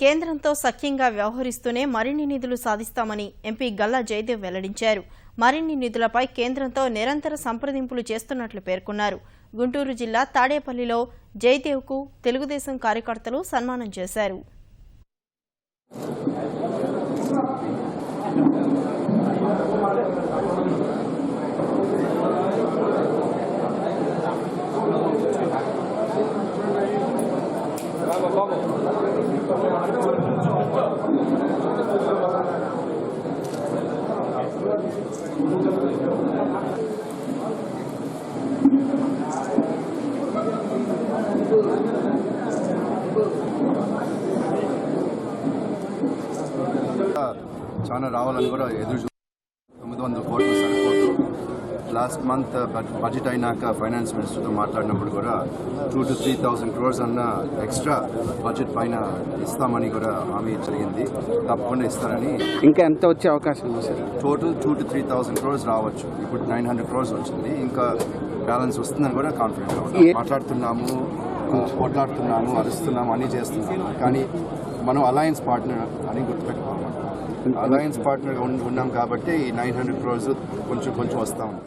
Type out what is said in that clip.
కేంద్రంతో సఖ్యంగా వ్యవహరిస్తూనే మరిన్ని నిధులు సాధిస్తామని ఎంపీ గల్లా జయదేవ్ వెల్లడించారు. మరిన్ని నిధులపై కేంద్రంతో నిరంతర సంప్రదింపులు చేస్తున్నట్లు పేర్కొన్నారు. గుంటూరు జిల్లా తాడేపల్లిలో జయదేవ్కు తెలుగుదేశం కార్యకర్తలు సన్మానం చేశారు. చాలా రావాలని కూడా ఎదురు చూ తొమ్మిది వందల కోట్లు సార్ లాస్ట్ మంత్ బడ్జెట్ అయినాక ఫైనాన్స్ మినిస్టర్తో మాట్లాడినప్పుడు కూడా two to three thousand crores అన్న ఎక్స్ట్రా బడ్జెట్ పైన ఇస్తామని కూడా హామీ జరిగింది. తప్పకుండా ఇస్తారని ఇంకా ఎంత వచ్చే అవకాశం ఉంది sir? Total two to three thousand crores రావచ్చు. ఇప్పుడు నైన్ హండ్రెడ్ క్రోర్స్ వచ్చింది. ఇంకా బ్యాలెన్స్ వస్తుందని కూడా కాన్ఫిడెంట్ మాట్లాడుతున్నాము కొట్లాడుతున్నాము అరుస్తున్నాము అన్నీ చేస్తున్నాము. కానీ మనం అలయన్స్ పార్ట్నర్ అని గుర్తుపెట్టుకోవాలి. అలయన్స్ పార్ట్నర్ ఉన్నాం కాబట్టి ఈ నైన్ హండ్రెడ్ క్రోర్స్ కొంచెం కొంచెం వస్తా ఉంది.